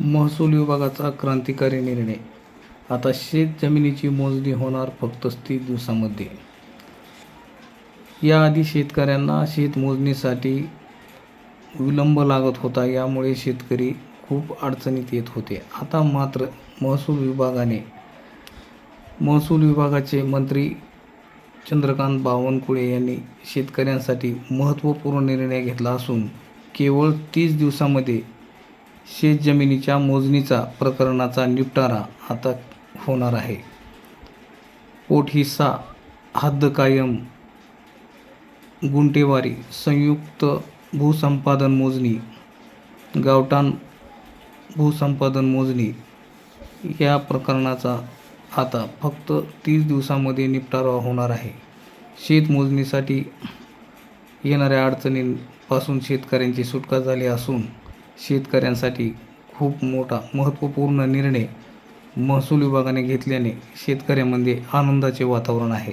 महसूल विभागाचा क्रांतिकारी निर्णय. आता शेत जमिनीची मोजणी होणार फक्त तीस दिवसामध्ये. याआधी शेतकऱ्यांना शेतमोजणीसाठी विलंब लागत होता यामुळे शेतकरी खूप अडचणीत येत होते. आता मात्र महसूल विभागाने महसूल विभागाचे मंत्री चंद्रकांत बावनकुळे यांनी शेतकऱ्यांसाठी महत्त्वपूर्ण निर्णय घेतला असून केवळ तीस दिवसामध्ये शेत जमिनीच्या मोजणीचा प्रकरणाचा निपटारा आता होणार आहे. पोट हिस्सा हद्द कायम. गुंटेवारी संयुक्त भूसंपादन मोजणी गावठाण भूसंपादन मोजणी या प्रकरणाचा आता फक्त तीस दिवसामध्ये निपटारा होणार आहे. शेत मोजणीसाठी येणाऱ्या अडचणींपासून शेतकऱ्यांची सुटका झाली असून शेतकऱ्यांसाठी खूप मोठा महत्त्वपूर्ण निर्णय महसूल विभागाने घेतल्याने शेतकऱ्यांमध्ये आनंदाचे वातावरण आहे.